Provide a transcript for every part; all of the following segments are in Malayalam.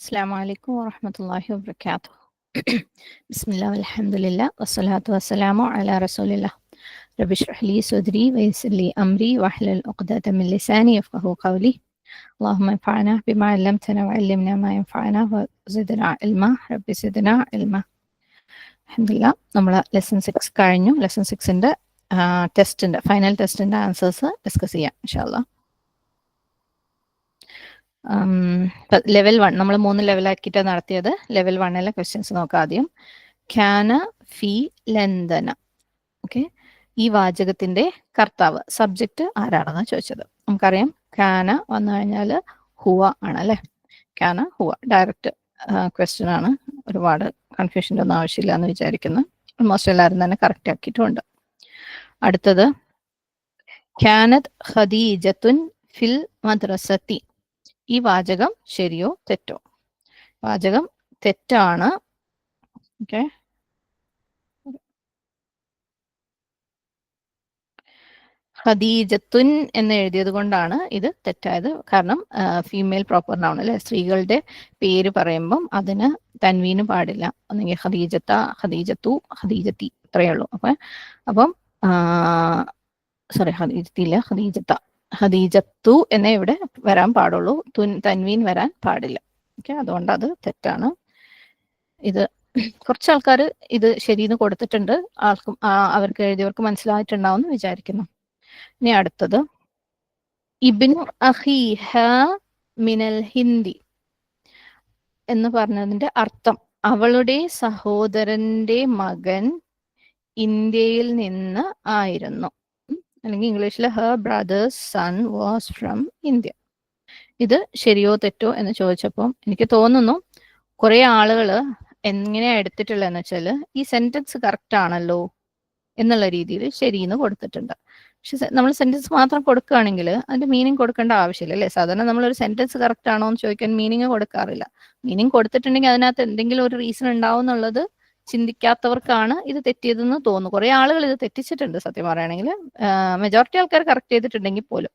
السلام عليكم ورحمة الله وبركاته بسم الله والحمد لله والصلاة والسلام على رسول الله رب اشرح لي صدري ويسر لي أمري واحلل عقدة من لساني يفقه قولي اللهم انفعنا بما علمتنا وعلمنا ما ينفعنا وزدنا علما رب زدنا علما അഹമ്മദില്ല നമ്മൾ ലെസൺ സിക്സ് കഴിഞ്ഞു ലെസൺ സിക്സിന്റെ ടെസ്റ്റിന്റെ ഫൈനൽ ടെസ്റ്റിന്റെ ആൻസേഴ്സ് ഡിസ്കസ് ചെയ്യാം ഇൻഷാല്ല ലെവൽ വൺ നമ്മൾ മൂന്ന് ലെവലാക്കിയിട്ട് നടത്തിയത്. ലെവൽ വണ്ണിലെ ക്വസ്റ്റ്യൻസ് നോക്കാം ആദ്യം. ഖ്യാന ഫി ലന്ദന ഓക്കെ ഈ വാചകത്തിന്റെ കർത്താവ് സബ്ജക്റ്റ് ആരാണെന്ന് ചോദിച്ചത്? നമുക്കറിയാം. ഖാന വന്നു കഴിഞ്ഞാൽ ഹുവ ആണ് അല്ലെ ഖാന ഹുവ ഡയറക്റ്റ് ക്വസ്റ്റ്യൻ ആണ്. ഒരുപാട് കൺഫ്യൂഷന്റെ ഒന്നും ആവശ്യമില്ല എന്ന് വിചാരിക്കുന്നു. ഓൾമോസ്റ്റ് എല്ലാവരും തന്നെ കറക്റ്റ് ആക്കിയിട്ടുണ്ട്. അടുത്തത്. ഖ്യാനത് ഖദീജത്തുൻ ഫിൽ മദ്രസത്തി. ഈ വാചകം ശരിയോ തെറ്റോ? വാചകം തെറ്റാണ്. ഓക്കെ ഖദീജത്തുൻ എന്ന് എഴുതിയത് കൊണ്ടാണ് ഇത് തെറ്റായത്. കാരണം ഫീമെയിൽ പ്രോപ്പർ നൗൺ അല്ലെ? സ്ത്രീകളുടെ പേര് പറയുമ്പം അതിന് തൻവീന് പാടില്ല. ഒന്നെങ്കിൽ ഖദീജത്ത ഖദീജത്തു ഖദീജത്തി. ഇത്രയേ ഉള്ളൂ. അപ്പൊ അപ്പം സോറി ഹദീജത്തില്ല ഹദീജത്ത ഖദീജത്തു എന്നേ ഇവിടെ വരാൻ പാടുള്ളൂ. തുൻ തൻവീൻ വരാൻ പാടില്ല. ഓക്കെ അതുകൊണ്ട് അത് തെറ്റാണ്. ഇത് കുറച്ച് ആൾക്കാർ ഇത് ശരിയെന്ന് കൊടുത്തിട്ടുണ്ട്. ആൾക്കും അവർക്ക് എഴുതിയവർക്ക് മനസ്സിലായിട്ടുണ്ടാവും എന്ന് വിചാരിക്കുന്നു. ഇനി അടുത്തത്. ഇബിനു അഹീഹ മിനൽ ഹിന്ദി എന്ന് പറഞ്ഞതിന്റെ അർത്ഥം അവളുടെ സഹോദരന്റെ മകൻ ഇന്ത്യയിൽ നിന്ന് ആയിരുന്നു. അല്ലെങ്കിൽ ഇംഗ്ലീഷിൽ her brother's son was from India ഇത് ശരിയോ തെറ്റോ എന്ന് ചോദിച്ചപ്പോൾ എനിക്ക് തോന്നുന്നു കുറെ ആളുകൾ എങ്ങനെയാ എടുത്തിട്ടുള്ളതെന്ന് വെച്ചാൽ ഈ സെന്റൻസ് കറക്റ്റ് ആണല്ലോ എന്നുള്ള രീതിയിൽ ശരിയെന്ന് കൊടുത്തിട്ടുണ്ട്. പക്ഷെ നമ്മൾ സെന്റൻസ് മാത്രം കൊടുക്കുകയാണെങ്കിൽ അതിന്റെ മീനിങ് കൊടുക്കേണ്ട ആവശ്യമില്ല അല്ലേ? സാധാരണ നമ്മൾ ഒരു സെന്റൻസ് കറക്റ്റ് ആണോ എന്ന് ചോദിക്കാൻ മീനിങ് കൊടുക്കാറില്ല. മീനിങ് കൊടുത്തിട്ടുണ്ടെങ്കിൽ അതിനകത്ത് എന്തെങ്കിലും ഒരു റീസൺ ഉണ്ടാവും എന്നുള്ളത് ചിന്തിക്കാത്തവർക്കാണ് ഇത് തെറ്റിയതെന്ന് തോന്നുന്നു. കുറെ ആളുകൾ ഇത് തെറ്റിച്ചിട്ടുണ്ട് സത്യം പറയുകയാണെങ്കിൽ. മെജോറിറ്റി ആൾക്കാർ കറക്റ്റ് ചെയ്തിട്ടുണ്ടെങ്കിൽ പോലും.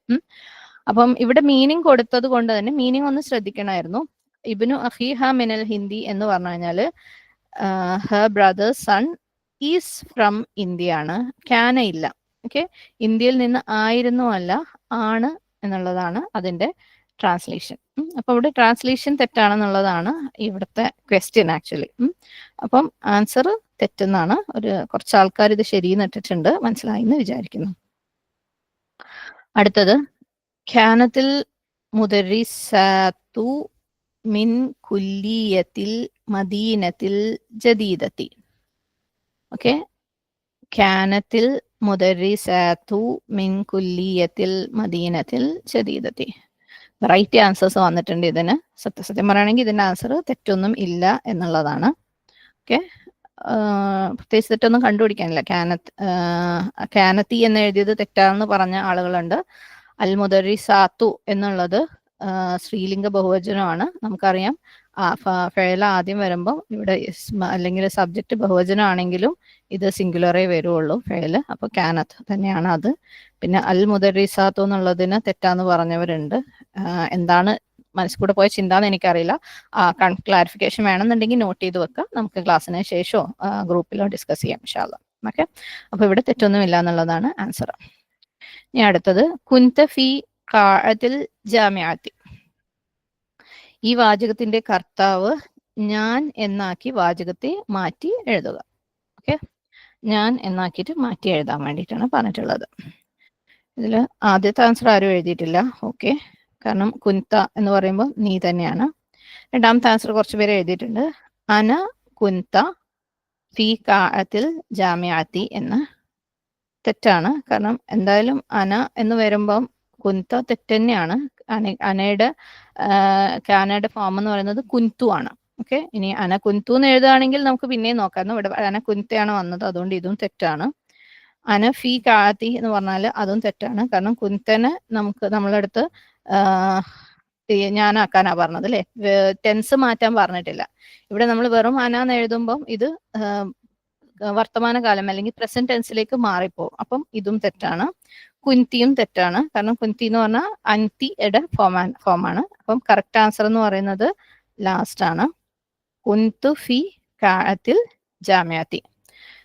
അപ്പം ഇവിടെ മീനിങ് കൊടുത്തത് കൊണ്ട് തന്നെ മീനിങ് ഒന്ന് ശ്രദ്ധിക്കണമായിരുന്നു. ഇബിനു അഹീഹ മിനൽ ഹിന്ദി എന്ന് പറഞ്ഞു കഴിഞ്ഞാൽ her brother son is from India ആണ്. ക്യാന ഇല്ല. ഓക്കെ? ഇന്ത്യയിൽ നിന്ന് ആയിരുന്നു അല്ല ആണ് എന്നുള്ളതാണ് അതിന്റെ ട്രാൻസ്ലേഷൻ അപ്പൊ ഇവിടെ ട്രാൻസ്ലേഷൻ തെറ്റാണെന്നുള്ളതാണ് ഇവിടുത്തെ ക്വസ്റ്റ്യൻ ആക്ച്വലി അപ്പം ആൻസർ തെറ്റെന്നാണ്. ഒരു കുറച്ച് ആൾക്കാർ ഇത് ശരിയെന്ന് ഇട്ടിട്ടുണ്ട്. മനസ്സിലായി എന്ന് വിചാരിക്കുന്നു. അടുത്തത്. ഖ്യാനത്തിൽ മുദരിസത്തു മിൻ കുല്ലീയത്തിൽ മദീനത്തിൽ ജദീദത്തി. ഓക്കെ. ഖ്യാനത്തിൽ മുദരിസത്തു മിൻ കുല്ലീയത്തിൽ മദീനത്തിൽ ജദീദത്തി. റൈറ്റ് ആൻസേഴ്സ് വന്നിട്ടുണ്ട് ഇതിന്. സത്യസത്യം പറയുകയാണെങ്കിൽ ഇതിന്റെ ആൻസർ തെറ്റൊന്നും ഇല്ല എന്നുള്ളതാണ്. ഓക്കെ പ്രത്യേകിച്ച് തെറ്റൊന്നും കണ്ടുപിടിക്കാനില്ല. കാനത്ത് കാനത്തി എന്ന് എഴുതിയത് തെറ്റാണെന്ന് പറഞ്ഞ ആളുകളുണ്ട്. അൽ മുദരിസാത്തു എന്നുള്ളത് സ്ത്രീലിംഗ ബഹുവചനമാണ്. നമുക്കറിയാം. ഫേല ആദ്യം വരുമ്പോൾ ഇവിടെ അല്ലെങ്കിൽ സബ്ജക്റ്റ് ബഹുവചനം ആണെങ്കിലും ഇത് സിംഗുലറേ വരുള്ളൂ ഫേൽ അപ്പൊ കാനത്ത് തന്നെയാണ് അത്. പിന്നെ അൽ മുദരിസാത്തു എന്നുള്ളതിന് തെറ്റാന്ന് പറഞ്ഞവരുണ്ട്. എന്താണ് മനസ്സിൽ കൂടെ പോയ ചിന്ത എന്ന് എനിക്കറിയില്ല ക്ലാരിഫിക്കേഷൻ വേണമെന്നുണ്ടെങ്കിൽ നോട്ട് ചെയ്ത് വെക്കാം. നമുക്ക് ക്ലാസ്സിന് ശേഷമോ ഗ്രൂപ്പിലോ ഡിസ്കസ് ചെയ്യാം ഇൻഷാല്ല ഓക്കെ? അപ്പൊ ഇവിടെ തെറ്റൊന്നുമില്ല എന്നുള്ളതാണ് ആൻസർ ഇനി അടുത്തത് കുന്ത ഫി ജാമ്യാത്തി ഈ വാചകത്തിന്റെ കർത്താവ് ഞാൻ എന്നാക്കി വാചകത്തെ മാറ്റി എഴുതുക. ഓക്കെ ഞാൻ എന്നാക്കിയിട്ട് മാറ്റി എഴുതാൻ വേണ്ടിയിട്ടാണ് പറഞ്ഞിട്ടുള്ളത്. ഇതിൽ ആദ്യത്തെ ആൻസർ ആരും എഴുതിയിട്ടില്ല. ഓക്കെ കാരണം കുന്ത എന്ന് പറയുമ്പോൾ നീ തന്നെയാണ്. രണ്ടാമത്തെ ആൻസർ കുറച്ച് പേര് എഴുതിയിട്ടുണ്ട്. അന കുന്ത ഫി കാത്തിൽ ജാമ്യാത്തി എന്ന് തെറ്റാണ്. കാരണം എന്തായാലും അന എന്ന് വരുമ്പം കുന്ത തെറ്റന്നെയാണ്. അനയുടെ കാനയുടെ ഫോം എന്ന് പറയുന്നത് കുന്തു ആണ്. ഓക്കെ ഇനി അന കുന്തു എന്ന് എഴുതുകയാണെങ്കിൽ നമുക്ക് പിന്നെയും നോക്കാം. ഇവിടെ അന കുന്തയാണ് വന്നത്. അതുകൊണ്ട് ഇതും തെറ്റാണ്. അന ഫി കാത്തി എന്ന് പറഞ്ഞാൽ അതും തെറ്റാണ്. കാരണം കുന്തനെ നമുക്ക് നമ്മളടുത്ത് ഞാനാക്കാനാ പറഞ്ഞത് അല്ലെ? ടെൻസ് മാറ്റാൻ പറഞ്ഞിട്ടില്ല. ഇവിടെ നമ്മൾ വെറും അന എന്ന് എഴുതുമ്പം ഇത് വർത്തമാനകാലം അല്ലെങ്കിൽ പ്രസന്റ് ടെൻസിലേക്ക് മാറിപ്പോ അപ്പം ഇതും തെറ്റാണ്. കുന്തിയും തെറ്റാണ്. കാരണം കുന്തി എന്ന് പറഞ്ഞാൽ അന്തിയുടെ ഫോമാൻ ഫോമാണ് അപ്പം കറക്റ്റ് ആൻസർ എന്ന് പറയുന്നത് ലാസ്റ്റ് ആണ്. കുന്തു ഫി കാത്തിൽ ജാമ്യാത്തി.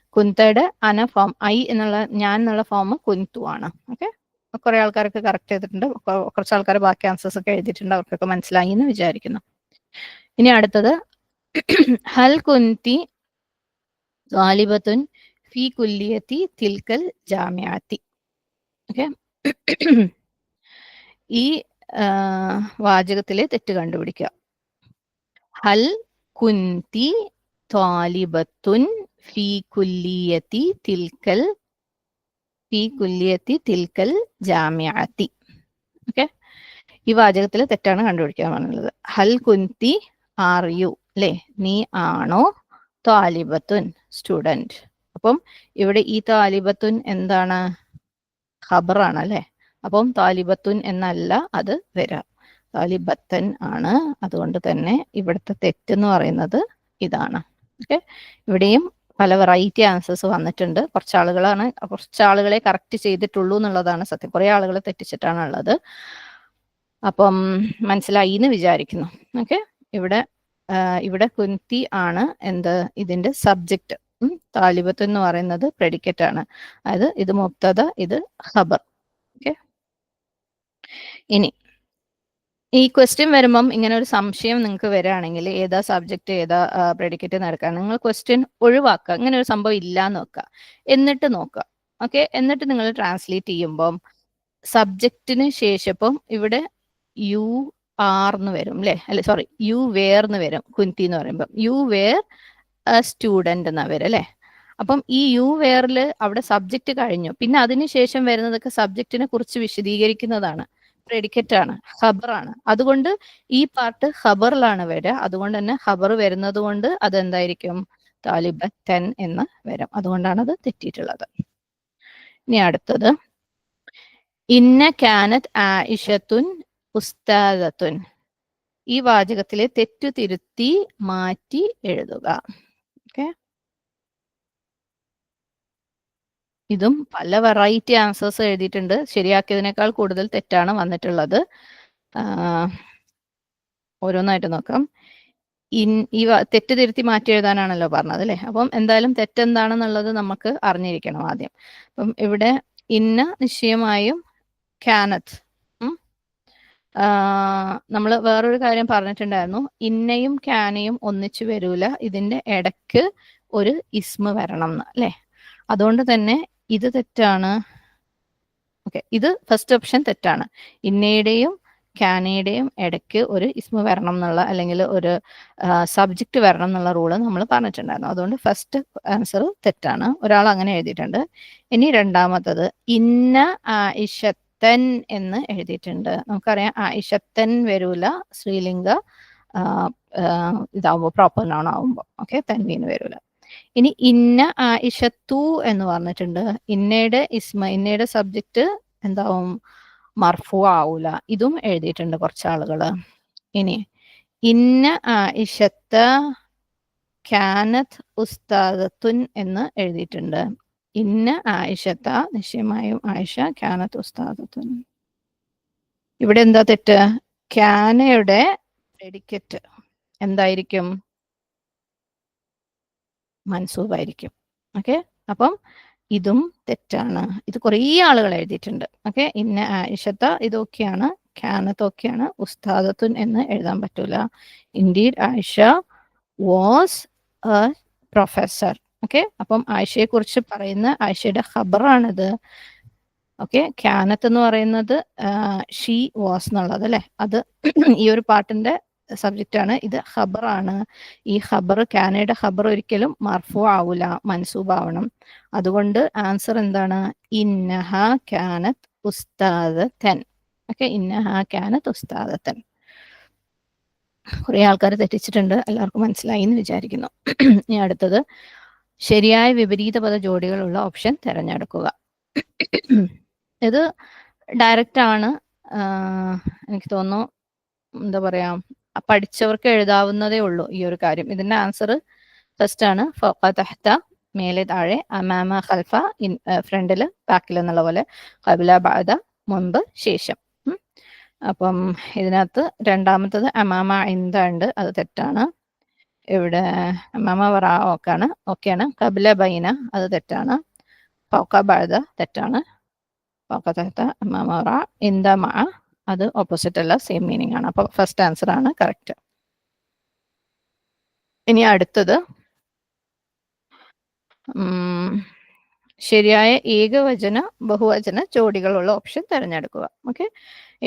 കുന്തയുടെ അന ഫോം ഐ എന്നുള്ള ഞാൻ എന്നുള്ള ഫോം കുന്തു ആണ്. ഓക്കെ കുറെ ആൾക്കാർക്ക് കറക്റ്റ് ചെയ്തിട്ടുണ്ട്. കുറച്ച് ആൾക്കാർ ബാക്കി ആൻസേഴ്സ് ഒക്കെ എഴുതിയിട്ടുണ്ട്. അവർക്കൊക്കെ മനസ്സിലായി എന്ന് വിചാരിക്കുന്നു. ഇനി അടുത്തത്. ഹൽ കുന്തി ഫി കുല്ലിയത്തി തിൽക്കൽ ജാമ്യാത്തി. ഓക്കെ. ഈ വാചകത്തിലെ തെറ്റ് കണ്ടുപിടിക്കുക. ഹൽ കുന്തി ത്വാലിബത്തുൻ ഫീ കുല്ലിയത്തി തിൽക്കൽ ഫീ കുല്ലിയത്തി തിൽക്കൽ ജാമ്യാത്തി. ഓക്കെ. ഈ വാചകത്തിലെ തെറ്റാണ് കണ്ടുപിടിക്കാൻ പറഞ്ഞത് ഹൽ കുന്തി ആർ യു അല്ലേ? നീ ആണോ ത്വാലിബത്തുൻ സ്റ്റുഡന്റ്? അപ്പം ഇവിടെ ഈ താലിബത്തുൻ എന്താണ്? ഖബറാണ് അല്ലെ അപ്പം താലിബത്തുൻ എന്നല്ല അത് വരാം. താലിബത്തൻ ആണ്. അതുകൊണ്ട് തന്നെ ഇവിടുത്തെ തെറ്റ് എന്ന് പറയുന്നത് ഇതാണ്. ഓക്കെ? ഇവിടെയും പല വെറൈറ്റി ആൻസേഴ്സ് വന്നിട്ടുണ്ട്. കുറച്ച് ആളുകളാണ് കുറച്ച് ആളുകളെ കറക്റ്റ് ചെയ്തിട്ടുള്ളൂ എന്നുള്ളതാണ് സത്യം. കുറെ ആളുകൾ തെറ്റിച്ചിട്ടാണ് ഉള്ളത്. അപ്പം മനസ്സിലായി എന്ന് വിചാരിക്കുന്നു. ഓക്കെ? ഇവിടെ ഇവിടെ കുന്തി ആണ് എന്ത്? ഇതിന്റെ സബ്ജക്റ്റ് താലിബത്ത് എന്ന് പറയുന്നത് പ്രെഡിക്കറ്റ് ആണ്. അതായത് ഇത് മുക്തത ഇത് ഖബർ. ഓക്കെ ഇനി ഈ ക്വസ്റ്റ്യൻ വരുമ്പം ഇങ്ങനെ ഒരു സംശയം നിങ്ങൾക്ക് വരികയാണെങ്കിൽ ഏതാ സബ്ജക്റ്റ് ഏതാ പ്രെഡിക്കറ്റ് നടക്കുക? നിങ്ങൾ ക്വസ്റ്റ്യൻ ഒഴിവാക്കുക. ഇങ്ങനെ ഒരു സംഭവം ഇല്ല എന്ന് എന്നിട്ട് നോക്കുക. ഓക്കെ എന്നിട്ട് നിങ്ങൾ ട്രാൻസ്ലേറ്റ് ചെയ്യുമ്പം സബ്ജക്റ്റിന് ശേഷപ്പം ഇവിടെ യു ആർന്ന് വരും അല്ലെ അല്ലെ സോറി യു വേർന്ന് വരും കുന്തി എന്ന് പറയുമ്പം. യു വേർ സ്റ്റുഡന്റ് എന്നാ വരും അല്ലേ? അപ്പം ഈ യു വേറിൽ അവിടെ സബ്ജക്റ്റ് കഴിഞ്ഞു. പിന്നെ അതിന് ശേഷം വരുന്നതൊക്കെ സബ്ജക്റ്റിനെ കുറിച്ച് വിശദീകരിക്കുന്നതാണ്. പ്രെഡിക്കറ്റ് ആണ് ഹബറാണ് അതുകൊണ്ട് ഈ പാർട്ട് ഹബറിലാണ് വരിക. അതുകൊണ്ട് തന്നെ ഹബർ വരുന്നത് കൊണ്ട് അതെന്തായിരിക്കും? താലിബത്തൻ എന്ന് വരും. അതുകൊണ്ടാണ് അത് തെറ്റിയിട്ടുള്ളത്. ഇനി അടുത്തത്. ഇന്ന കാനത്ത് ആയിഷത്തുൻ ഉസ്താദത്തുൻ. ഈ വാചകത്തിലെ തെറ്റു തിരുത്തി മാറ്റി എഴുതുക ഓക്കെ ഇതും പല വെറൈറ്റി ആൻസേഴ്സ് എഴുതിയിട്ടുണ്ട്. ശരിയാക്കിയതിനേക്കാൾ കൂടുതൽ തെറ്റാണ് വന്നിട്ടുള്ളത്. ഓരോന്നായിട്ട് നോക്കാം. ഇൻ ഈ തെറ്റ് തിരുത്തി മാറ്റി എഴുതാനാണല്ലോ പറഞ്ഞത് അല്ലേ? അപ്പം എന്തായാലും തെറ്റെന്താണെന്നുള്ളത് നമുക്ക് അറിഞ്ഞിരിക്കണം ആദ്യം. അപ്പം ഇവിടെ ഇന്ന നിശ്ചയമായും കാനത്ത് നമ്മൾ വേറൊരു കാര്യം പറഞ്ഞിട്ടുണ്ടായിരുന്നു. ഇന്നയും ക്യാനയും ഒന്നിച്ചു വരൂല. ഇതിന്റെ ഇടയ്ക്ക് ഒരു ഇസ്മ വരണം എന്ന് അല്ലെ? അതുകൊണ്ട് തന്നെ ഇത് തെറ്റാണ്. ഓക്കെ ഇത് ഫസ്റ്റ് ഓപ്ഷൻ തെറ്റാണ്. ഇന്നയുടെയും കാനയുടെയും ഇടയ്ക്ക് ഒരു ഇസ്മ വരണം എന്നുള്ള അല്ലെങ്കിൽ ഒരു സബ്ജക്റ്റ് വരണം എന്നുള്ള റൂൾ നമ്മൾ പറഞ്ഞിട്ടുണ്ടായിരുന്നു. അതുകൊണ്ട് ഫസ്റ്റ് ആൻസർ തെറ്റാണ്. ഒരാൾ അങ്ങനെ എഴുതിയിട്ടുണ്ട്. ഇനി രണ്ടാമത്തത് ഇന്ന ആയിഷത്തൻ എന്ന് എഴുതിയിട്ടുണ്ട്. നമുക്കറിയാം ആയിഷത്തൻ വരൂല ആ, ഇതാവുമ്പോൾ പ്രോപ്പർ നൗൺ ആവുമ്പോൾ ഓക്കെ തൻവീന് വരൂല. ഇനി ഇന്ന ആയിഷത്തു എന്ന് പറഞ്ഞിട്ടുണ്ട്. ഇന്നയുടെ ഇസ്മ ഇന്നയുടെ സബ്ജക്റ്റ് എന്താവും? മർഫു ആവൂല. ഇതും എഴുതിയിട്ടുണ്ട് കുറച്ച് ആളുകൾ. ഇനി ഇന്ന ആയിഷത്ത് കാനത്ത് ഉസ്താദത്തുൻ എന്ന് എഴുതിയിട്ടുണ്ട്. ഇന്ന ആയിഷത്ത നിശ്ചയമായും ആയിഷ ഖാനത്ത് ഉസ്താദത്തുൻ. ഇവിടെ എന്താ തെറ്റ്? കാനയുടെ പ്രെഡിക്കറ്റ് എന്തായിരിക്കും? മൻസൂബായിരിക്കും ഓക്കെ അപ്പം ഇതും തെറ്റാണ്. ഇത് കുറേ ആളുകൾ എഴുതിയിട്ടുണ്ട്. ഓക്കെ ഇന്ന ആയിഷത്ത ഇതൊക്കെയാണ് ഖ്യാനത്തൊക്കെയാണ് ഉസ്താദത്തുൻ എന്ന് എഴുതാൻ പറ്റൂല. Indeed Ayesha was a professor okay അപ്പം ആയിഷയെ കുറിച്ച് പറയുന്ന ആയിഷയുടെ ഖബറാണിത്. ഓക്കെ ഖ്യാനത്ത് എന്ന് പറയുന്നത് ഷീ വാസ് എന്നുള്ളത് അല്ലെ? അത് ഈ ഒരു പാട്ടിന്റെ സബ്ജക്റ്റ് ആണ്. ഇത് ഖബറാണ്. ഈ ഖബർ കാനയുടെ ഖബർ ഒരിക്കലും മർഫു ആവൂല മൻസൂബ് ആവണം അതുകൊണ്ട് ആൻസർ എന്താണ്? ഇന്നഹ കാനത്ത് ഉസ്താദത്തൻ ഓക്കെ ഇന്നഹ കാനത്ത് ഉസ്താദത്തൻ കുറെ ആൾക്കാർ തെറ്റിച്ചിട്ടുണ്ട്. എല്ലാവർക്കും മനസ്സിലായി എന്ന് വിചാരിക്കുന്നു. ഇനി അടുത്തത്. ശരിയായ വിപരീത പദ ജോഡികളുള്ള ഓപ്ഷൻ തിരഞ്ഞെടുക്കുക. ഇത് ഡയറക്റ്റ് ആണ്. എനിക്ക് തോന്നുന്നു എന്താ പറയാ പഠിച്ചവർക്ക് എഴുതാവുന്നതേ ഉള്ളൂ ഈ ഒരു കാര്യം. ഇതിന്റെ ആൻസർ ഫസ്റ്റ് ആണ് ഫൗഖ തഹ്ത മേലെ താഴെ അമാമ ഖൽഫ ഇൻ ഫ്രണ്ടിൽ ബാക്കിൽ എന്നുള്ള പോലെ കബില ബാദ മുൻപ് ശേഷം. അപ്പം ഇതിനകത്ത് രണ്ടാമത്തത് അമാമ ഇന്ത ഉണ്ട് അത് തെറ്റാണ്. ഇവിടെ അമാമ വറ ഓക്കാണ്. ഓക്കെയാണ്. കബില ബൈന അത് തെറ്റാണ്. ഫോക്ക ബാദ തെറ്റാണ്. ഫോക്ക തഹ്ത അമാമ വറ ഇന്ത മ അത് ഓപ്പോസിറ്റ് അല്ല സെയിം മീനിങ് ആണ്. അപ്പോൾ ഫസ്റ്റ് ആൻസർ ആണ് കറക്റ്റ് ഇനി അടുത്തത്. ശരിയായ ഏകവചന ബഹുവചന ജോഡികളുള്ള ഓപ്ഷൻ തിരഞ്ഞെടുക്കുക. ഓക്കെ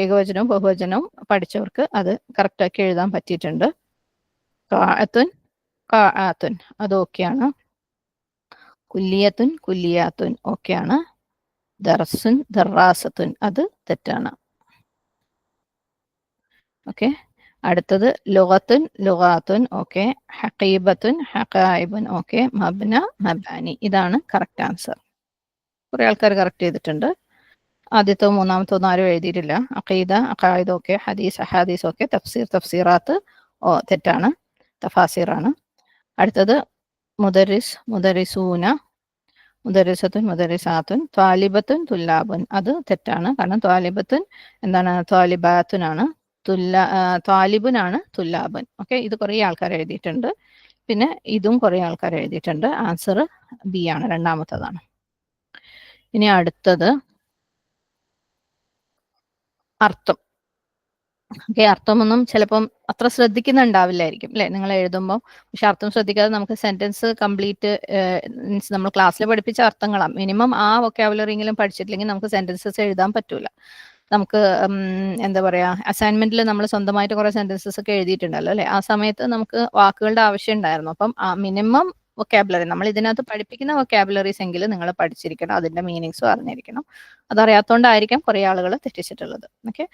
ഏകവചനവും ബഹുവചനവും പഠിച്ചവർക്ക് അത് കറക്റ്റാക്കി എഴുതാൻ പറ്റിയിട്ടുണ്ട്. കാഅത്തുൻ കാആത്തുൻ അത് ഓക്കെയാണ് കുല്ലിയത്തുൻ കുല്ലിയാത്തുൻ. ഓക്കെയാണ് ദർസുൻ ദർറാസത്തുൻ അത് തെറ്റാണ്. ഓക്കെ. അടുത്തത് ലുഗത്തുൻ ലുഗാത്തുൻ ഓക്കെ. ഹക്കീബത്തുൻ ഹക്കായിബുൻ ഓക്കെ. മബ്ന മബാനി. ഇതാണ് കറക്റ്റ് ആൻസർ കുറെ ആൾക്കാർ കറക്റ്റ് ചെയ്തിട്ടുണ്ട്. ആദ്യത്തെ മൂന്നാമത്തോ ആരും എഴുതിയിട്ടില്ല. അഖീദ അഖായിദ് ഓക്കെ. ഹദീസ് അഹാദീസ് ഓക്കെ. തഫ്സീർ തഫ്സീറാത്ത് ഓ തെറ്റാണ്. തഫാസീറാണ്. അടുത്തത് മുദരിസ് മുദരിസൂന. മുദരിസത്തുൻ മുദരിസാത്തുൻ. ത്വാലിബത്തുൻ തുല്ലാബുൻ. അത് തെറ്റാണ്. കാരണം ത്വാലിബത്തുൻ എന്താണ്? ത്വാലിബാത്തുനാണ്. തുല്ല താലിബുനാണ് തുല്ലാബൻ. ഓക്കെ ഇത് കുറേ ആൾക്കാർ എഴുതിയിട്ടുണ്ട്. പിന്നെ ഇതും കുറേ ആൾക്കാർ എഴുതിയിട്ടുണ്ട്. ആൻസർ ബി ആണ് രണ്ടാമത്തതാണ്. ഇനി അടുത്തത് അർത്ഥം. ഓക്കെ അർത്ഥമൊന്നും ചിലപ്പം അത്ര ശ്രദ്ധിക്കുന്നുണ്ടാവില്ലായിരിക്കും അല്ലെ? നിങ്ങൾ എഴുതുമ്പോൾ പക്ഷെ അർത്ഥം ശ്രദ്ധിക്കാതെ നമുക്ക് സെന്റൻസ് കംപ്ലീറ്റ് മീൻസ് നമ്മൾ ക്ലാസ്സിൽ പഠിപ്പിച്ച അർത്ഥങ്ങളാണ് മിനിമം ആ വൊക്കാബുലറിയെങ്കിലും പഠിച്ചിട്ടില്ലെങ്കിൽ നമുക്ക് സെന്റൻസസ് എഴുതാൻ പറ്റൂല. നമുക്ക് എന്താ പറയാ അസൈൻമെന്റിൽ നമ്മൾ സ്വന്തമായിട്ട് കുറെ സെന്റൻസസ് ഒക്കെ എഴുതിയിട്ടുണ്ടല്ലോ അല്ലെ? ആ സമയത്ത് നമുക്ക് വാക്കുകളുടെ ആവശ്യം ഉണ്ടായിരുന്നു. അപ്പം മിനിമം വൊക്കാബുലറി നമ്മൾ ഇതിനകത്ത് പഠിപ്പിക്കുന്ന വൊക്കാബുലറീസ് എങ്കിലും നിങ്ങൾ പഠിച്ചിരിക്കണം. അതിന്റെ മീനിങ്സും അറിഞ്ഞിരിക്കണം. അതറിയാത്തോണ്ടായിരിക്കാം കുറെ ആളുകൾ തെറ്റിച്ചിട്ടുള്ളത്. ഓക്കെ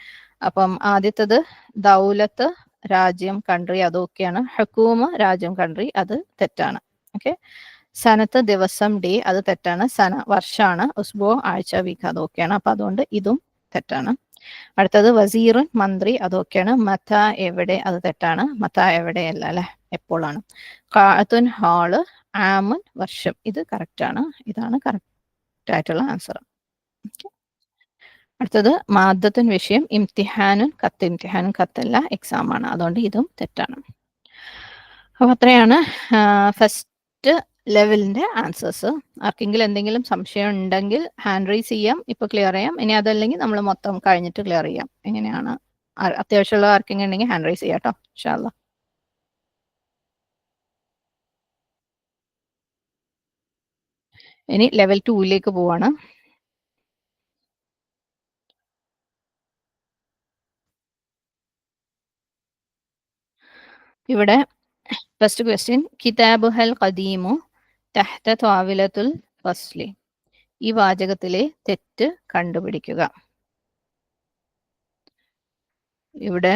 അപ്പം ആദ്യത്തത് ദൗലത്ത് രാജ്യം കൺട്രി അതൊക്കെയാണ്. ഹക്കൂമ രാജ്യം കൺട്രി അത് തെറ്റാണ്. ഓക്കെ സനത്ത് ദിവസം ഡേ അത് തെറ്റാണ്. സന വർഷമാണ് ഉസ്ബോ ആഴ്ച വീക്ക് അതൊക്കെയാണ്. അപ്പൊ അതുകൊണ്ട് ഇതും തെറ്റാണ്. അടുത്തത് വസീറുൻ മന്ത്രി അതൊക്കെയാണ്. മത എവിടെ അത് തെറ്റാണ്. മത എവിടെയല്ല അല്ലെ? എപ്പോഴാണ് കാത്തുൻ ഹാൾ ആമുൻ വർഷം. ഇത് കറക്റ്റ് ആണ്. ഇതാണ് കറക്റ്റ് ആയിട്ടുള്ള ആൻസർ അടുത്തത് മാദത്തുൻ വിഷയം. ഇംതിഹാനുൻ കത്ത്. ഇംതിഹാനും കത്തല്ല. എക്സാം ആണ്. അതുകൊണ്ട് ഇതും തെറ്റാണ്. അപ്പൊ അത്രയാണ്. ഫസ്റ്റ് ലെവലിന്റെ ആൻസേഴ്സ്. ആർക്കെങ്കിലും എന്തെങ്കിലും സംശയം ഉണ്ടെങ്കിൽ ഹാൻഡ് റൈസ് ചെയ്യാം. ഇപ്പൊ ക്ലിയർ ചെയ്യാം. ഇനി അതല്ലെങ്കിൽ നമ്മൾ മൊത്തം കഴിഞ്ഞിട്ട് ക്ലിയർ ചെയ്യാം. എങ്ങനെയാണ്? അത്യാവശ്യമുള്ള ആർക്കെങ്കിലും ഉണ്ടെങ്കിൽ ഹാൻഡ് റൈസ് ചെയ്യാം കേട്ടോ ഇൻഷാല്ല ഇനി ലെവൽ ടൂയിലേക്ക് പോവാണ്. ഇവിടെ ഫസ്റ്റ് ക്വസ്റ്റ്യൻ. കിതാബ് ഹൽ ഖദീമു. തഹ്ത ഫസ്ലി ഈ വാചകത്തിലെ തെറ്റ് കണ്ടുപിടിക്കുക. ഇവിടെ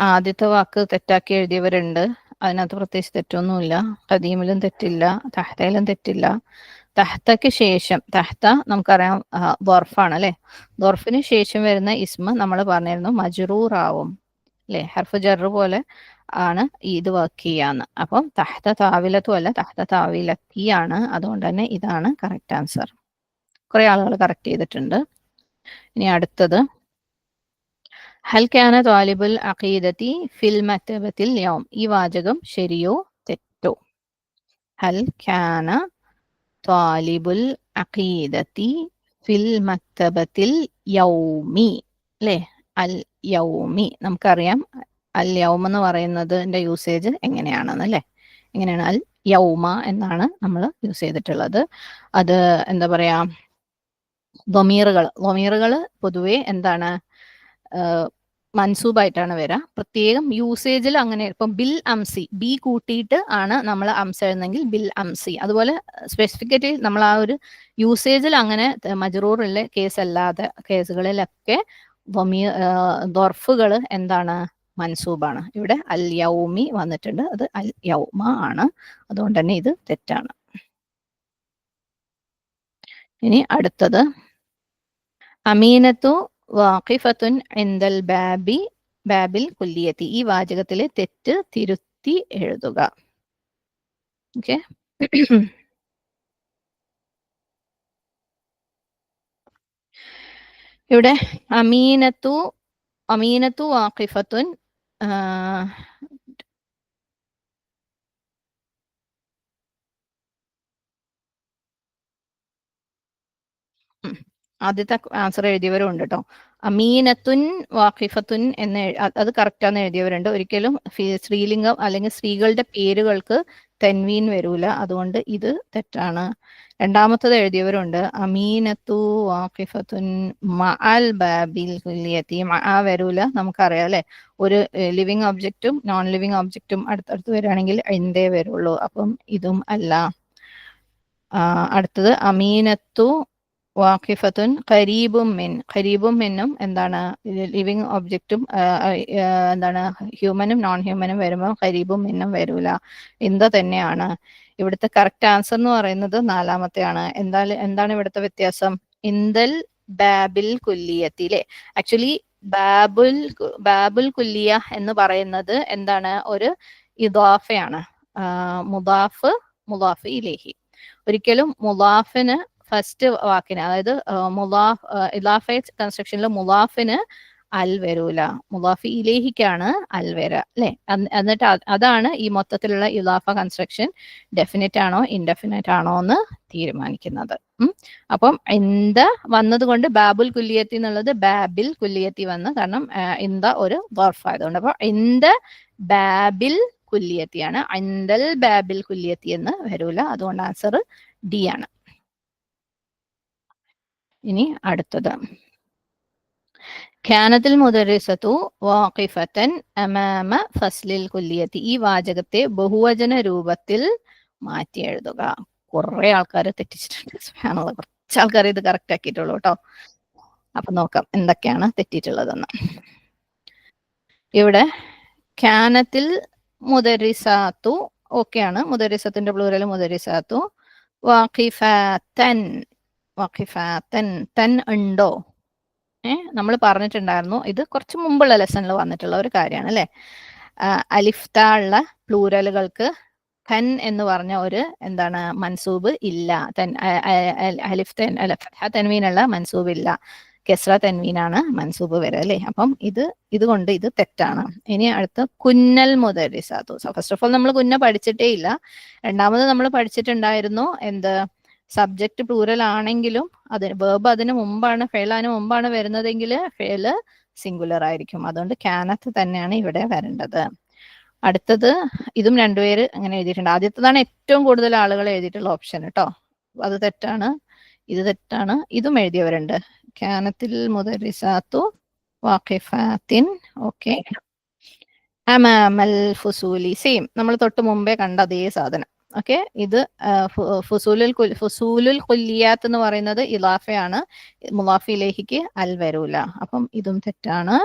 ആദ്യത്തെ വാക്ക് തെറ്റാക്കി എഴുതിയവരുണ്ട്. അതിനകത്ത് പ്രത്യേകിച്ച് തെറ്റൊന്നുമില്ല. കദീമിലും തെറ്റില്ല. തഹ്തയിലും തെറ്റില്ല. തഹ്തയ്ക്ക് ശേഷം തഹ്ത നമുക്കറിയാം ദോർഫാണ് അല്ലെ? ദോർഫിന് ശേഷം വരുന്ന ഇസ്മ നമ്മൾ പറഞ്ഞിരുന്നു മജ്റൂർ ആവും അല്ലെ? ഹർഫ് ജറു പോലെ ആണ് ഇത് വർക്ക് ചെയ്യാന്ന്. അപ്പം തഹ്ത താവിലത്തു അല്ല തഹ്ത താവിലത്തിയാണ്. അതുകൊണ്ട് തന്നെ ഇതാണ് കറക്റ്റ് ആൻസർ കുറെ ആളുകൾ കറക്റ്റ് ചെയ്തിട്ടുണ്ട്. ഇനി അടുത്തത്. ഹൽ കാന താലിബുൽ അഖീദത്തി ഫിൽ മത്തബത്തിൽ യൗം. ഈ വാചകം ശരിയോ തെറ്റോ? ഹൽ കാന താലിബുൽ അഖീദത്തി ഫിൽ മക്തബത്തിൽ യൗമി. അല്ലേ? അൽ യൗമി. നമുക്കറിയാം അൽ യൗമ എന്ന് പറയുന്നതിന്റെ യൂസേജ് എങ്ങനെയാണെന്ന് അല്ലേ എങ്ങനെയാണ്? അൽ യൗമ എന്നാണ് നമ്മൾ യൂസ് ചെയ്തിട്ടുള്ളത്. അത് എന്താ പറയാ ദൊമീറുകൾ ദൊമീറുകൾ പൊതുവെ എന്താണ് മൻസൂബായിട്ടാണ് വരാ. പ്രത്യേകം യൂസേജിൽ അങ്ങനെ ഇപ്പം ബിൽ അംസി ബി കൂട്ടിയിട്ട് ആണ് നമ്മൾ അംസ എഴുതുന്നെങ്കിൽ ബിൽ അംസി. അതുപോലെ സ്പെസിഫിക്കറ്റ് നമ്മൾ ആ ഒരു യൂസേജിൽ അങ്ങനെ മജറൂറിലെ കേസ് അല്ലാതെ കേസുകളിലൊക്കെ ദൊർഫുകൾ എന്താണ് മൻസൂബാണ്. ഇവിടെ അൽ യൗമി വന്നിട്ടുണ്ട്. അത് അൽ യൗമ ആണ്. അതുകൊണ്ട് തന്നെ ഇത് തെറ്റാണ്. ഇനി അടുത്തത്. അമീനത്തു വാഖിഫത്തുൻ എന്തൽ ബാബി ബാബിൽ കുല്ലിയത്തി. ഈ വാചകത്തിലെ തെറ്റ് തിരുത്തി എഴുതുക. ഓക്കെ. ഇവിടെ അമീനത്തു അമീനത്തു വാഖിഫത്തുൻ ആദ്യത്തെ ആൻസർ എഴുതിയവരും ഉണ്ട് കേട്ടോ അമീനത്തുൻ വാഖിഫത്തുൻ എന്ന് അത് കറക്റ്റാന്ന് എഴുതിയവരുണ്ട്. ഒരിക്കലും സ്ത്രീലിംഗം അല്ലെങ്കിൽ സ്ത്രീകളുടെ പേരുകൾക്ക് തെൻവീൻ വരൂല. അതുകൊണ്ട് ഇത് തെറ്റാണ്. രണ്ടാമത്തത് എഴുതിയവരുണ്ട്. അമീനത്തു വാഖിഫത്തുൻ മഅൽ ബാബിൽ കുല്ലിയത്തി മഅ വരൂല നമുക്കറിയാം അല്ലെ? ഒരു ലിവിങ് ഒബ്ജക്റ്റും നോൺ ലിവിങ് ഒബ്ജക്റ്റും അടുത്തടുത്ത് വരികയാണെങ്കിൽ എന്തേ വരുള്ളൂ. അപ്പം ഇതും അല്ല. അടുത്തത് അമീനത്തു വാഖിഫത്തുൻ ഖരീബും മിൻ ഖരീബും മിന്നും എന്താണ് ലിവിങ് ഒബ്ജക്റ്റും എന്താണ് ഹ്യൂമനും നോൺ ഹ്യൂമനും വരുമ്പോൾ ഖരീബും മിന്നും വരൂല. ഇന്ത തന്നെയാണ്. ഇവിടുത്തെ കറക്റ്റ് ആൻസർ എന്ന് പറയുന്നത് നാലാമത്തെയാണ്. എന്താ എന്താണ് ഇവിടുത്തെ വ്യത്യാസം? ഇന്ദൽ ബാബിൽ കുല്ലിയത്തിലെ. ആക്ച്വലി ബാബുൽ ബാബുൽ കുല്ലിയ എന്ന് പറയുന്നത് എന്താണ്? ഒരു ഇദാഫയാണ്. മുദാഫ് മുദാഫ് ഇലേഹി. ഒരിക്കലും മുദാഫിന് ഫസ്റ്റ് വാക്കിന് അതായത് മുലാഫ് ഇലാഫൈറ്റ് കൺസ്ട്രക്ഷനിൽ മുലാഫിന് അൽ വരൂല. മുലാഫി ഇലേഹിക്കാണ് അൽ വര അല്ലെ? എന്നിട്ട് അതാണ് ഈ മൊത്തത്തിലുള്ള ഇലാഫ കൺസ്ട്രക്ഷൻ ഡെഫിനറ്റ് ആണോ ഇൻഡെഫിനറ്റ് ആണോ എന്ന് തീരുമാനിക്കുന്നത്. അപ്പം ഇന്ത വന്നതുകൊണ്ട് ബാബുൽ കുല്യത്തി എന്നുള്ളത് ബാബിൽ കുല്യത്തി വന്ന് കാരണം ഇന്ത ഒരു വർഫ് ആയതുകൊണ്ട് അപ്പൊ ഇന്ത ബാബിൽ കുല്യത്തിയാണ് അന്തൽ ബാബിൽ കുല്യത്തി എന്ന് വരൂല. അതുകൊണ്ട് ആൻസർ ഡി ആണ്. ഇനി അടുത്തത്. ഖ്യാനത്തിൽ മുദരിസത്തു വാഖിഫത്തൻ അമാമ ഫസ്ലിൽ കുല്യത്തി ഈ വാചകത്തെ ബഹുവചന രൂപത്തിൽ മാറ്റി എഴുതുക. കുറെ ആൾക്കാർ തെറ്റിച്ചിട്ടുണ്ട്. കുറച്ച് ആൾക്കാർ ഇത് കറക്റ്റ് ആക്കിയിട്ടുള്ളൂ കേട്ടോ. അപ്പൊ നോക്കാം എന്തൊക്കെയാണ് തെറ്റിയിട്ടുള്ളതെന്ന്. ഇവിടെ ഖ്യാനത്തിൽ മുദരിസാത്തു ഓക്കെയാണ്. മുദരിസത്തിന്റെ പ്ലൂരൽ മുദരിസാത്തു. വാഖിഫാത്തൻ വാഖിഫാത്തൻ തൻ ഉണ്ടോ? ഏ നമ്മൾ പറഞ്ഞിട്ടുണ്ടായിരുന്നു. ഇത് കുറച്ച് മുമ്പുള്ള ലെസണിൽ വന്നിട്ടുള്ള ഒരു കാര്യമാണ് അല്ലെ? അലിഫ്ത ഉള്ള പ്ലൂരലുകൾക്ക് തൻ എന്ന് പറഞ്ഞ ഒരു എന്താണ് മൻസൂബ് ഇല്ല. തൻ അലിഫ് തൻ അല്ല ഫത്ഹ തൻവീനുള്ള മൻസൂബ് ഇല്ല. കെസ്ര തൻവീനാണ് മൻസൂബ് വരെ അല്ലേ? അപ്പം ഇത് ഇതുകൊണ്ട് ഇത് തെറ്റാണ്. ഇനി അടുത്ത കുന്നൽ മുതൽ ഫസ്റ്റ് ഓഫ് ഓൾ നമ്മൾ കുന്ന പഠിച്ചിട്ടേ ഇല്ല. രണ്ടാമത് നമ്മൾ പഠിച്ചിട്ടുണ്ടായിരുന്നു എന്ത്? സബ്ജക്ട് പ്ലൂറൽ ആണെങ്കിലും അതിന് വേർബ് അതിന് മുമ്പാണ് ഫെയിൽ അതിന് മുമ്പാണ് വരുന്നതെങ്കിൽ ഫെയിൽ സിംഗുലർ ആയിരിക്കും. അതുകൊണ്ട് കാനത്ത് തന്നെയാണ് ഇവിടെ വരേണ്ടത്. അടുത്തത് ഇതും രണ്ടുപേര് അങ്ങനെ എഴുതിയിട്ടുണ്ട്. ആദ്യത്തേതാണ് ഏറ്റവും കൂടുതൽ ആളുകൾ എഴുതിയിട്ടുള്ള ഓപ്ഷൻ കേട്ടോ അത് തെറ്റാണ്. ഇത് തെറ്റാണ്. ഇതും എഴുതിയവരുണ്ട്. ക്യാനത്തിൽ റിസാത്തു വാഖിഫാത്തിൻ ഓക്കെ. അമാമൽ ഫുസൂലി സെയിം നമ്മൾ തൊട്ട് മുമ്പേ കണ്ട അതേ സാധനം. ഓക്കെ. ഇത് ഫുസൂലുൽ ഫുസൂലുൽ കുല്ലിയാത്ത് എന്ന് പറയുന്നത് ഇലാഫയാണ് മുലാഫി ലേഹിക്ക് അൽ വരൂല. അപ്പം ഇതും തെറ്റാണ്.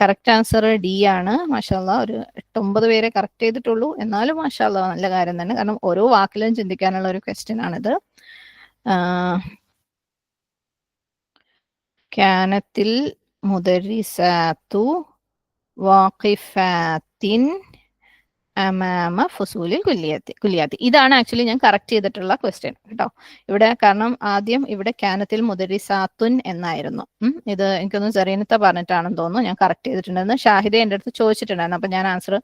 കറക്റ്റ് ആൻസർ ഡി ആണ്. മാഷാല്ല ഒരു എട്ടൊമ്പത് പേരെ കറക്റ്റ് ചെയ്തിട്ടുള്ളൂ. എന്നാലും മാഷാല്ല നല്ല കാര്യം തന്നെ. കാരണം ഓരോ വാക്കിലും ചിന്തിക്കാനുള്ള ഒരു ക്വസ്റ്റ്യൻ ആണിത്. ആ, ക്യാനത്തിൽ മുദരിസാത്തു വാഖിഫാത്തിൻ അമാമ ഫുസൂലിൽ കുല്ലിയത്തി കുല്ലിയാത്തി. ഇതാണ് ആക്ച്വലി ഞാൻ കറക്റ്റ് ചെയ്തിട്ടുള്ള ക്വസ്റ്റ്യൻ കേട്ടോ. ഇവിടെ കാരണം ആദ്യം ഇവിടെ ക്യാനത്തിൽ മുദരിസാത്തുൻ എന്നായിരുന്നു. ഇത് എനിക്കൊന്ന് ചെറിയനത്തെ പറഞ്ഞിട്ടാണെന്ന് തോന്നുന്നു. ഞാൻ കറക്റ്റ് ചെയ്തിട്ടുണ്ടെന്ന് ഷാഹിദ എന്റെ അടുത്ത് ചോദിച്ചിട്ടുണ്ടായിരുന്നു. അപ്പൊ ഞാൻ ആൻസർ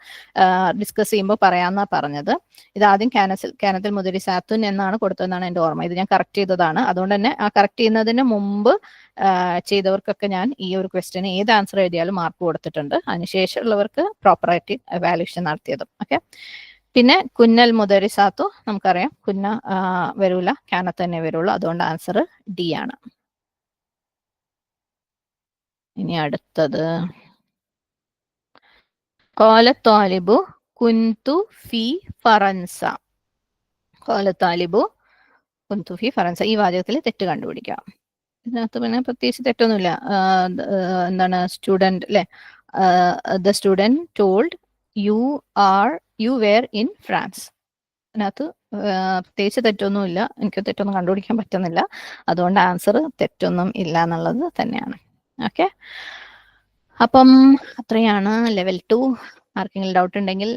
ഡിസ്കസ് ചെയ്യുമ്പോൾ പറയാമെന്നാ പറഞ്ഞത്. ഇത് ആദ്യം ക്യാനത്തിൽ മുദരിസാത്തുൻ എന്നാണ് കൊടുത്തതെന്നാണ് എന്റെ ഓർമ്മ. ഇത് ഞാൻ കറക്റ്റ് ചെയ്തതാണ്. അതുകൊണ്ട് തന്നെ ആ കറക്റ്റ് ചെയ്യുന്നതിന് മുമ്പ് ചെയ്തവർക്കൊക്കെ ഞാൻ ഈ ഒരു ക്വസ്റ്റ്യന് ഏത് ആൻസർ എഴുതിയാലും മാർക്ക് കൊടുത്തിട്ടുണ്ട്. അതിനുശേഷമുള്ളവർക്ക് പ്രോപ്പറായിട്ട് വാല്യൂഷൻ നടത്തിയതും. ഓക്കെ പിന്നെ കുന്നൽ മുദരിസാത്തു നമുക്കറിയാം. കുന്ന വരൂല ക്യാനത്ത് തന്നെ വരുള്ളൂ. അതുകൊണ്ട് ആൻസർ ഡി ആണ്. ഇനി അടുത്തത്. കോലത്താലിബു താലിബു കുന്തു ഫി ഫറൻസ. കോലത്താലിബു താലിബു കുന്തു ഫി ഫറൻസ. ഈ വാചകത്തിൽ തെറ്റ് കണ്ടുപിടിക്കാം. ഇതിനകത്ത് പിന്നെ പ്രത്യേകിച്ച് തെറ്റൊന്നുമില്ല. എന്താണ് സ്റ്റുഡന്റ് അല്ലെ the student told you are you were in France അതിനകത്ത് പ്രത്യേകിച്ച് തെറ്റൊന്നുമില്ല. എനിക്ക് തെറ്റൊന്നും കണ്ടുപിടിക്കാൻ പറ്റുന്നില്ല. അതുകൊണ്ട് ആൻസർ തെറ്റൊന്നും ഇല്ല എന്നുള്ളത് തന്നെയാണ്. ഓക്കെ അപ്പം അത്രയാണ് ലെവൽ ടു ആർക്കെങ്കിലും ഡൗട്ട് ഉണ്ടെങ്കിൽ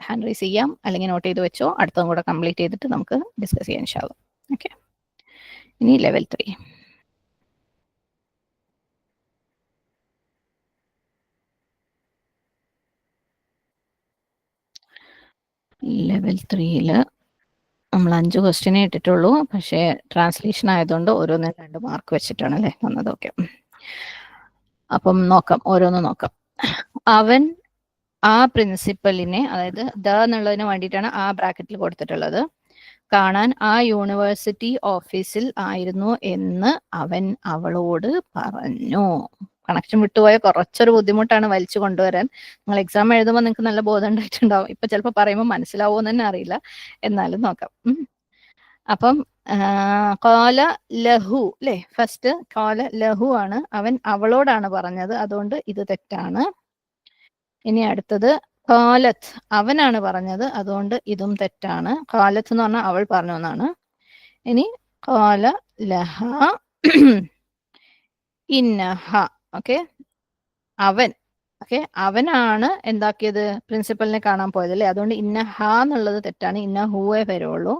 ഹാൻഡ് റൈസ് ചെയ്യാം. അല്ലെങ്കിൽ നോട്ട് ചെയ്ത് വെച്ചോ. അടുത്തതും കൂടെ കംപ്ലീറ്റ് ചെയ്തിട്ട് നമുക്ക് ഡിസ്കസ് ചെയ്യാൻ ശാവും ഓക്കെ ഇനി ലെവൽ ത്രീ ലെവൽ ത്രീയിൽ നമ്മൾ അഞ്ച് ക്വസ്റ്റ്യനെ ഇട്ടിട്ടുള്ളൂ. പക്ഷേ ട്രാൻസ്ലേഷൻ ആയതുകൊണ്ട് ഓരോന്നും രണ്ട് മാർക്ക് വെച്ചിട്ടാണ് അല്ലേ വന്നത്. ഓക്കെ അപ്പം നോക്കാം. ഓരോന്ന് നോക്കാം. അവൻ ആ പ്രിൻസിപ്പലിനെ അതായത് ദ എന്നുള്ളതിന് വേണ്ടിയിട്ടാണ് ആ ബ്രാക്കറ്റിൽ കൊടുത്തിട്ടുള്ളത്. കാണാൻ ആ യൂണിവേഴ്സിറ്റി ഓഫീസിൽ ആയിരുന്നു എന്ന് അവൻ അവളോട് പറഞ്ഞു. കണക്ഷൻ വിട്ടുപോയ കുറച്ചൊരു ബുദ്ധിമുട്ടാണ് വലിച്ചു കൊണ്ടുവരാൻ. നിങ്ങൾ എക്സാം എഴുതുമ്പോൾ നിങ്ങൾക്ക് നല്ല ബോധം ഉണ്ടായിട്ടുണ്ടാവും. ഇപ്പൊ ചിലപ്പോൾ പറയുമ്പോൾ മനസ്സിലാവുമോ തന്നെ അറിയില്ല. എന്നാലും നോക്കാം. അപ്പം കോല ലഹു അല്ലെ ഫസ്റ്റ് കോല ലഹു ആണ്. അവൻ അവളോടാണ് പറഞ്ഞത്. അതുകൊണ്ട് ഇത് തെറ്റാണ്. ഇനി അടുത്തത് കോലത്ത് അവനാണ് പറഞ്ഞത്. അതുകൊണ്ട് ഇതും തെറ്റാണ്. കോലത്ത് എന്ന് പറഞ്ഞാൽ അവൾ പറഞ്ഞു എന്നാണ്. ഇനി കോല ലഹ ഇന്നഹ ഓക്കെ അവൻ ഓക്കെ അവനാണ് എന്താക്കിയത്? പ്രിൻസിപ്പലിനെ കാണാൻ പോയത് അല്ലേ അതുകൊണ്ട് ഇന്ന ഹ എന്നുള്ളത് തെറ്റാണ്. ഇന്ന ഹൂവേ വരുള്ളൂ.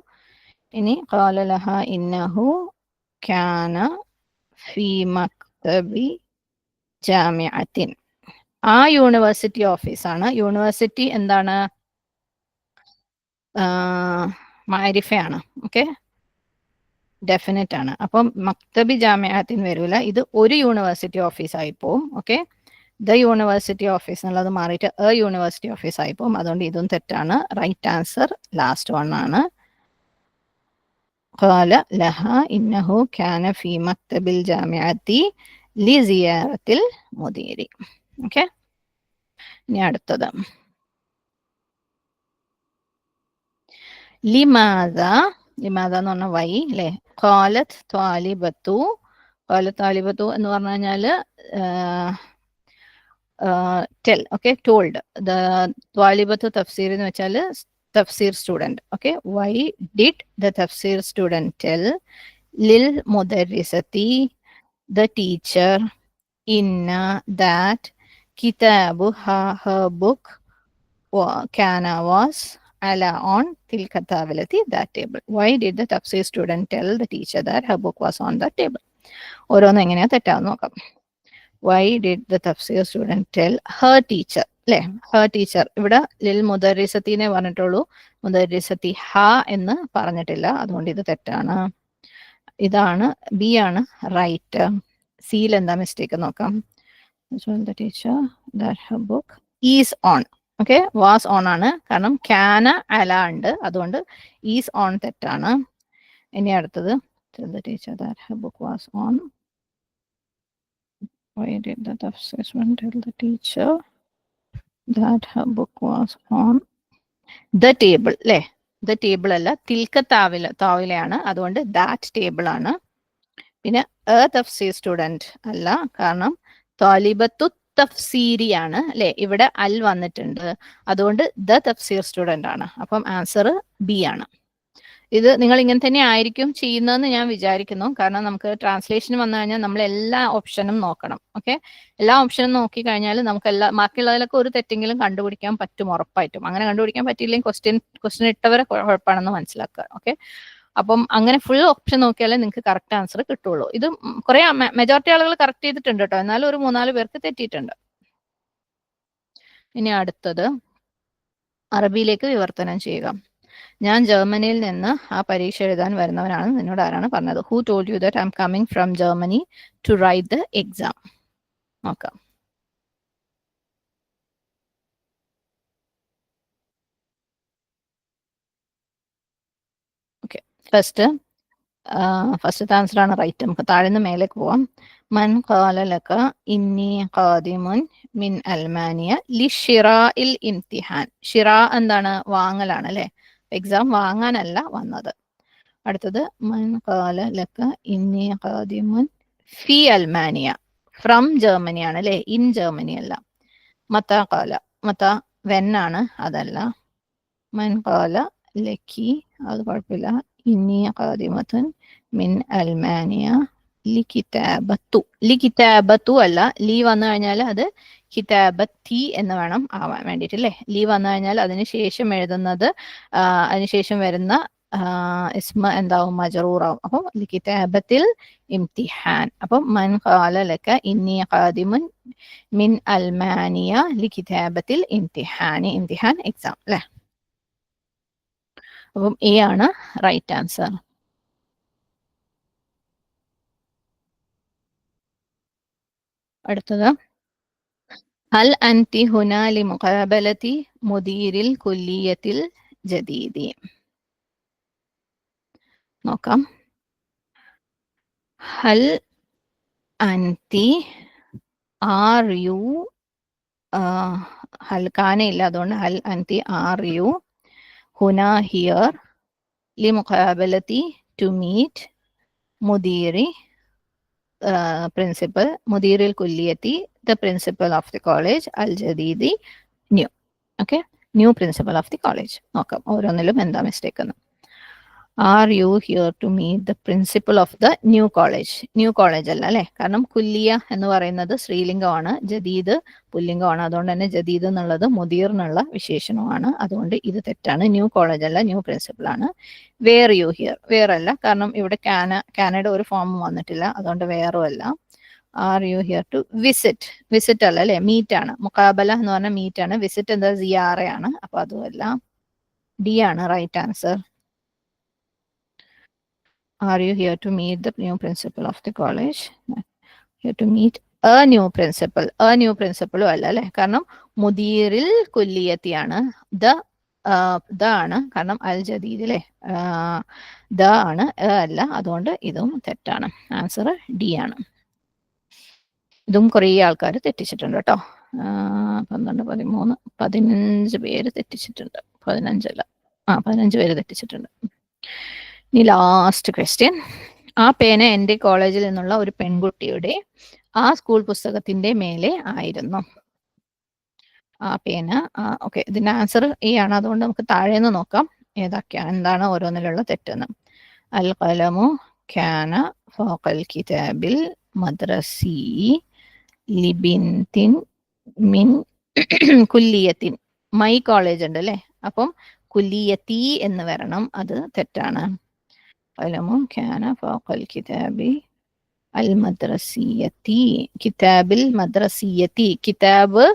ഇനി കാലലഹ ഇന്നഹു ക്യാന ജാമിഅത്തിൻ. ആ യൂണിവേഴ്സിറ്റി ഓഫീസാണ്. യൂണിവേഴ്സിറ്റി എന്താണ്? മാരിഫയാണ്. ഓക്കെ ഡെഫിനറ്റ് ആണ്. അപ്പം മക്തബി ജാമ്യാത്തിന് വരൂല. ഇത് ഒരു യൂണിവേഴ്സിറ്റി ഓഫീസ് ആയി പോവും. ഓക്കെ ദ യൂണിവേഴ്സിറ്റി ഓഫീസ് എന്നുള്ളത് മാറിയിട്ട് എ യൂണിവേഴ്സിറ്റി ഓഫീസ് ആയി പോകും അതുകൊണ്ട് ഇതും തെറ്റാണ്. റൈറ്റ് ആൻസർ ലാസ്റ്റ് വൺ ആണ്. ഖാല ലഹ ഇന്നഹു കാന ഫി മക്തബിൽ ജാമ്യാത്തി ലി മുദീരി. ഓക്കെ ഇനി അടുത്തത്. ലിമാദ ലിമാദ എന്ന് പറഞ്ഞ വൈ അല്ലേ? ഖാലത്ത് താലിബത്തു ഖാലത്ത് താലിബത്തു എന്ന് പറഞ്ഞു കഴിഞ്ഞാൽ ഓക്കെ ടോൾഡ്. ത്വാലിബത്ത് തഫ്സീർ എന്ന് വെച്ചാൽ തഫ്സീർ student okay. Why did the തഫ്സീർ സ്റ്റുഡന്റ് ടെൽ? ലിൽ മുദരിസത്തി ദ ടീച്ചർ ഇന്ന ദാറ്റ് കിതാബ് ഹ ഹ ബുക്ക് കാന was Allah on Tilkata Velati, that table. Why did the Tafsir student tell the teacher that her book was on that table? ഓരോന്ന് എങ്ങനെയാ തെറ്റാന്ന് നോക്കാം. വൈ ഡിഡ് ദ തഫ്സീർ സ്റ്റുഡന്റ് ടെൽ ഹർ ടീച്ചർ അല്ലെ ഹർ ടീച്ചർ ഇവിടെ ലിൽ മുദരിസത്തിനെ പറഞ്ഞിട്ടുള്ളൂ. മുദരിസത്തി ഹ എന്ന് പറഞ്ഞിട്ടില്ല. അതുകൊണ്ട് ഇത് തെറ്റാണ്. ഇതാണ് ബി ആണ് റൈറ്റ് സിയിൽ എന്താ മിസ്റ്റേക്ക് നോക്കാം. Teacher that her book is on okay was on ആണ്. കാരണം ക്യാന അല ഉണ്ട്. അതുകൊണ്ട് ഈസ് ഓൺ തെറ്റാണ്. ഇനി അടുത്തത്. the teacher that on why did the assessment tell the teacher that book was on the table? അല്ലേ the table അല്ല തിൽക്ക താവില താവിലയാണ് അതുകൊണ്ട് ദാറ്റ് ടേബിൾ ആണ്. പിന്നെ എ തഫ്സീർ സ്റ്റുഡന്റ് അല്ല. കാരണം താലിബത്തു തഫ്സീരിയാണ് അല്ലെ? ഇവിടെ അൽ വന്നിട്ടുണ്ട്. അതുകൊണ്ട് ദ തഫ്സീർ സ്റ്റുഡന്റ് ആണ്. അപ്പം ആൻസർ ബി ആണ്. ഇത് നിങ്ങൾ ഇങ്ങനെ തന്നെ ആയിരിക്കും ചെയ്യുന്നതെന്ന് ഞാൻ വിചാരിക്കുന്നു. കാരണം നമുക്ക് ട്രാൻസ്ലേഷൻ വന്നു കഴിഞ്ഞാൽ നമ്മൾ എല്ലാ ഓപ്ഷനും നോക്കണം. ഓക്കെ? എല്ലാ ഓപ്ഷനും നോക്കി കഴിഞ്ഞാൽ നമുക്ക് എല്ലാ ബാക്കിയുള്ളതിലൊക്കെ ഒരു തെറ്റെങ്കിലും കണ്ടുപിടിക്കാൻ പറ്റും ഉറപ്പായിട്ടും. അങ്ങനെ കണ്ടുപിടിക്കാൻ പറ്റിയില്ലെങ്കിൽ ക്വസ്റ്റ്യൻ ക്വസ്റ്റ്യൻ ഇട്ടവരെ കുഴപ്പമാണെന്ന് മനസ്സിലാക്കുക. ഓക്കെ? അപ്പം അങ്ങനെ ഫുൾ ഓപ്ഷൻ നോക്കിയാലേ നിങ്ങൾക്ക് കറക്റ്റ് ആൻസർ കിട്ടുള്ളൂ. ഇത് കുറെ മെജോറിറ്റി ആളുകൾ കറക്റ്റ് ചെയ്തിട്ടുണ്ട് കേട്ടോ എന്നാലും ഒരു മൂന്നാൽ പേർക്ക് തെറ്റിയിട്ടുണ്ട്. ഇനി അടുത്തത്. അറബിയിലേക്ക് വിവർത്തനം ചെയ്യുക. ഞാൻ ജർമ്മനിയിൽ നിന്ന് ആ പരീക്ഷ എഴുതാൻ വരുന്നവനാണ്. നിന്നോട് ആരാണ് പറഞ്ഞത്? Who told you that I am coming from Germany to write the exam നോക്കാം ഓക്കെ ഫസ്റ്റ് ഫസ്റ്റത്തെ ആൻസർ ആണ് റൈറ്റ് നമുക്ക് താഴെ നിന്ന് മേലേക്ക് പോവാം. മൻ കാലലക്ക ഇന്നി ഖാദിമുൻ മിൻ അൽമാനിയ ലി ഷിറാ ഇൽ ഇംതിഹാൻ. ഷിറാ എന്താണ്? വാങ്ങലാണ് അല്ലെ? എക്സാം വാങ്ങാനല്ല വന്നത്. അടുത്തത് മൻ ഖാലലക ഇന്നി ഖാദിമുൻ ഫി അൽമാനിയ. ഫ്രം ജർമ്മനി ആണ് അല്ലെ? ഇൻ ജർമ്മനി അല്ല. മത്ത കാല മത്ത ആണ് അതല്ല. മൻ കാല ലക്കി അത് കുഴപ്പമില്ല. ഇന്നി ഖാദിമത്തുൻ മിൻ അൽമാനിയ ലി കിതാബത്തു ലി കിതാബത്തു അല്ല ലീ വന്നു കഴിഞ്ഞാൽ അത് കിതാബത്തി എന്ന് വേണം ആവാൻ വേണ്ടിയിട്ട് അല്ലേ ലീ വന്നു കഴിഞ്ഞാൽ അതിനുശേഷം എഴുതുന്നത് അതിനുശേഷം വരുന്ന ഇസ്മ എന്താവും? മജറൂറാവും. അപ്പം കിതാബത്തിൽ ഇംതിഹാൻ. അപ്പം മൻ ഖാല ലക ഇന്നി ഖാദിമുൻ മിൻ അൽമാനിയ ലി കിതാബത്തിൽ ഇംതിഹാനി. ഇംതിഹാൻ എക്സാം അല്ലേ? അപ്പം എ ആണ് റൈറ്റ് ആൻസർ അടുത്തത്. ഹൽ അൻതി ഹുനാലി മുഖാബലത്തി മുദീരിൽ കുല്ലിയത്തിൽ ജദീദി. നോക്കാം. ഹൽ അൻതി ആർ യു ഹൽക്കാനയില്ല അതുകൊണ്ട് ഹൽ അൻതി are you هنا here لمقابلة to meet مدير uh, principal مدير الكلية the principal of the college الجديد new okay new principal of the college നോക്കാം ഓരോന്നിലും എന്താ മിസ്റ്റേക്ക് എന്ന് Are you here to meet the principal of the new college new college അല്ല അല്ലെ? കാരണം കുല്ലിയ എന്ന് പറയുന്നത് സ്ത്രീലിംഗമാണ് ജദീദ് പുല്ലിംഗമാണ്. അതുകൊണ്ട് തന്നെ ജദീദ് എന്നുള്ളത് മുദീർ വിശേഷണമാണ്. അതുകൊണ്ട് ഇത് തെറ്റാണ്. ന്യൂ കോളേജ് അല്ല ന്യൂ പ്രിൻസിപ്പൽ ആണ്. വേർ യു ഹിയർ വേർ അല്ല കാരണം ഇവിടെ കാന കാനഡ ഒരു ഫോം വന്നിട്ടില്ല. അതുകൊണ്ട് വേറും അല്ല. Are you here to visit visit അല്ല അല്ലെ? മീറ്റ് ആണ്. മുക്കാബല എന്ന് പറഞ്ഞാൽ മീറ്റ് ആണ്. വിസിറ്റ് എന്താ? സിയാറയാണ് അപ്പൊ അതുമല്ല ഡി ആണ് right answer Are you here to meet the new principal of the college? Here to meet a new principal. A new principal അല്ല അല്ലെ? കാരണം മുദീറിൽ കൊല്ലിയത്തിയാണ്. ദ ദ ആണ്. കാരണം അൽ ജദീദിലെ ദ ആണ്. എ അല്ല. അതുകൊണ്ട് ഇതും തെറ്റാണ്. ആൻസർ ഡി ആണ്. ഇതും കുറേ ആൾക്കാർ തെറ്റിച്ചിട്ടുണ്ട് കേട്ടോ. പന്ത്രണ്ട് പതിമൂന്ന് പതിനഞ്ച് പേര് തെറ്റിച്ചിട്ടുണ്ട്. പതിനഞ്ചല്ല ആ പതിനഞ്ച് പേര് തെറ്റിച്ചിട്ടുണ്ട്. ഇനി ലാസ്റ്റ് ക്വസ്റ്റ്യൻ ആ പേന എന്റെ കോളേജിൽ നിന്നുള്ള ഒരു പെൺകുട്ടിയുടെ ആ സ്കൂൾ പുസ്തകത്തിന്റെ മേലെ ആയിരുന്നു. ആ പേന ഓക്കെ ഇതിന്റെ ആൻസർ ഈ ആണ്. അതുകൊണ്ട് നമുക്ക് താഴെ നിന്ന് നോക്കാം. ഏതൊക്കെയാണ് എന്താണ് ഓരോന്നിലുള്ള തെറ്റെന്ന്. അൽ കലമു ഖാന ഫോക്കൽ കിതാബിൽ മദ്രസി ലിബിൻതിൻ മിൻ കുല്ലിയത്തിൻ. മൈ കോളേജ് ഉണ്ട് അല്ലേ അപ്പം കുല്ലിയത്തി എന്ന് വരണം. അത് തെറ്റാണ്. قلم كان فوق الكتاب المدرسية കിതാബിൽ മദ്രസിയത്തി കിതാബ്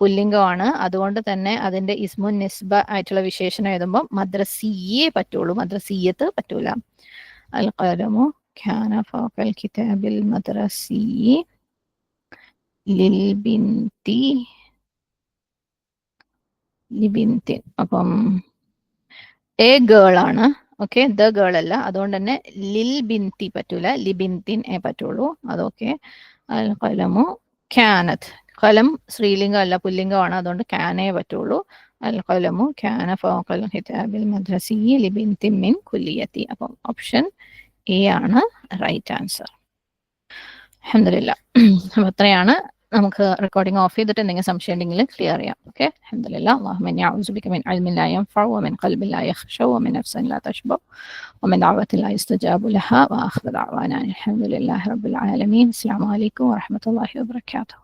പുല്ലിംഗമാണ് അതുകൊണ്ട് തന്നെ അതിന്റെ ഇസ്മുൻ നിസ്ബ ആയിട്ടുള്ള വിശേഷണം എഴുതുമ്പോൾ മദ്രസിയെ പറ്റുള്ളൂ മദ്രസീയത്ത് പറ്റൂല അൽ ഖലമു كان فوق الكتاب المدرسي للبنت لبنت അപ്പം എ ഗേൾ ആണ് ഓക്കെ ദ ഗേൾ അല്ല. അതുകൊണ്ട് തന്നെ ലിൽ ബിൻതി പറ്റൂല. ലിബിൻതിൻ എ പറ്റുള്ളൂ. അതൊക്കെ. അൽ കലമു ക്യാനത്ത് കലം സ്ത്രീലിംഗം അല്ല പുല്ലിംഗമാണ്. അതുകൊണ്ട് ക്യാനേ പറ്റുള്ളൂ. അൽ കലമു ക്യാന ഫോക്കൽ ഹിതാബിൽ മദ്രസി ലിബിൻതിൻ മിൻ കുല്ലിയത്തി. അപ്പം ഓപ്ഷൻ എ ആണ് റൈറ്റ് ആൻസർ അഹമ്മദില്ല അപ്പം അത്രയാണ് നമുക്ക് റെക്കോർഡിംഗ് ഓഫ് ചെയ്തിട്ട് എന്തെങ്കിലും സംശയം ഉണ്ടെങ്കിൽ ക്ലിയർ ചെയ്യാം ഓക്കെ അഹമ്മദില്ല اللهم اني اعوذ بك من علم لا ينفع ومن قلب لا يخشى ومن نفس لا تشبع ومن دعوة لا يستجاب لها واخر دعوانا الحمد لله رب العالمين السلام عليكم ورحمة الله وبركاته